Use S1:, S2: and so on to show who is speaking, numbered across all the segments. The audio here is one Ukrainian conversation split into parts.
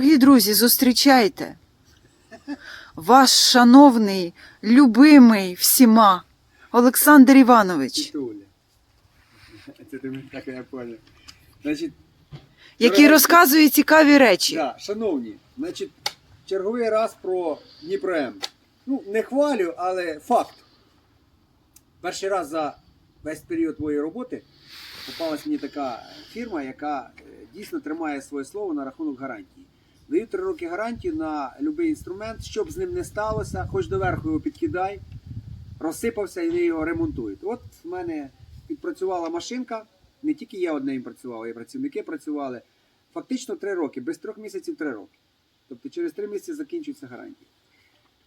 S1: Дорогі друзі, зустрічайте. Ваш шановний, любимий всіма Олександр Іванович,
S2: Це ти мене так я поняв. Значить,
S1: який
S2: Дорога-
S1: розказує цікаві речі.
S2: да, шановні, значить, черговий раз про Дніпром. Ну, не хвалю, але факт. Перший раз за весь період моєї роботи попалась мені така фірма, яка е, дійсно тримає своє слово на рахунок гарантії. Даю три роки гарантію на будь-який інструмент, щоб з ним не сталося, хоч доверху його підкидай, розсипався і вони його ремонтують. От в мене відпрацювала машинка, не тільки я одним працював, і працівники працювали. Фактично три роки, без трьох місяців три роки. Тобто через три місяці закінчується гарантія.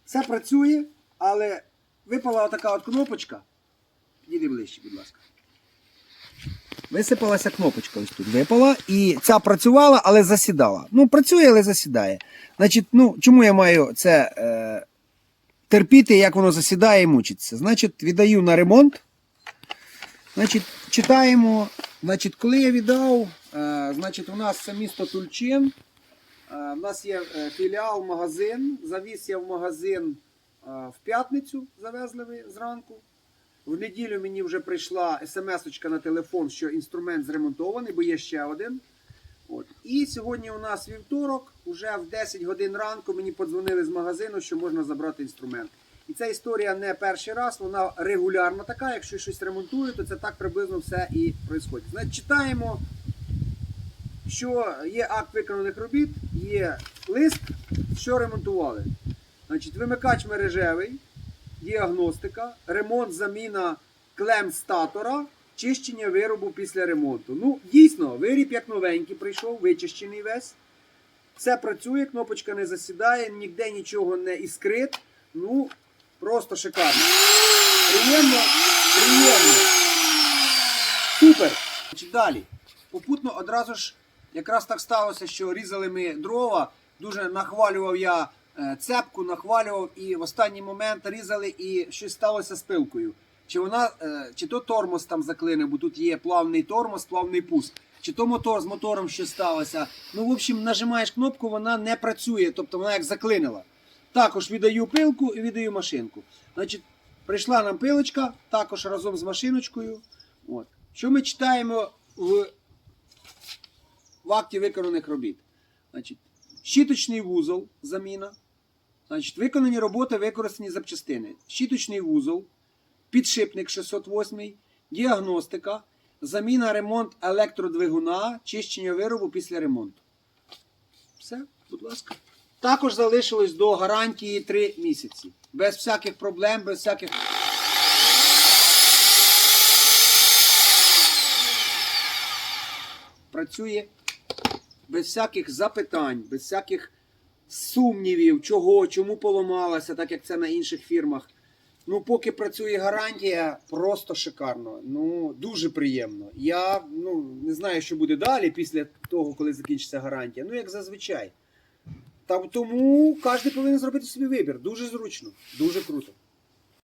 S2: Все працює, але випала така от кнопочка. Підійди ближче, будь ласка. Висипалася кнопочка ось тут. Випала, і ця працювала, але засідала. Ну, працює, але засідає. Значить, ну, чому я маю це е, терпіти, як воно засідає і мучиться? Значить, віддаю на ремонт. Значить, читаємо. Значить, коли я віддав, е, значить, у нас це місто Тульчин. Е, У нас є е, філіал, магазин. Завіз я в магазин е, в п'ятницю, завезли ви зранку. В неділю мені вже прийшла смс-очка на телефон, що інструмент зремонтований, бо є ще один. От. І сьогодні у нас вівторок, уже в 10 годин ранку мені подзвонили з магазину, що можна забрати інструмент. І ця історія не перший раз, вона регулярна така. Якщо щось ремонтують, то це так приблизно все і відбувається. Значить, читаємо, що є акт виконаних робіт, є лист, що ремонтували. Значить, вимикач мережевий, діагностика, ремонт, заміна клем статора, чищення виробу після ремонту. Ну, дійсно, виріб як новенький прийшов, вичищений весь. Все працює, кнопочка не засідає, ніде нічого не іскрит. Ну, просто шикарно. Приємно, приємно. Супер. Далі. Попутно одразу ж якраз так сталося, що різали ми дрова. Дуже нахвалював я цепку, нахвалював і в останній момент різали і щось сталося з пилкою. Чи вона, е, чи то тормоз там заклинив, бо тут є плавний тормоз, плавний пуск. Чи то мотор з мотором щось сталося. Ну, в общем, нажимаєш кнопку, вона не працює, тобто вона як заклинила. Також віддаю пилку і віддаю машинку. Значить, прийшла нам пилочка, також разом з машиночкою. От. Що ми читаємо в, в акті виконаних робіт? Значить, щіточний вузол, заміна. Значить, виконані роботи, використані запчастини. Щіточний вузол, підшипник 608, діагностика, заміна ремонт електродвигуна, чищення виробу після ремонту. Все, будь ласка. Також залишилось до гарантії 3 місяці. Без всяких проблем, без всяких. Працює без всяких запитань, без всяких сумнівів, чого, чому поламалася, так як це на інших фірмах. Ну, поки працює гарантія, просто шикарно. Ну, дуже приємно. Я ну, не знаю, що буде далі після того, коли закінчиться гарантія. Ну, як зазвичай. Та тому кожен повинен зробити собі вибір. Дуже зручно, дуже круто.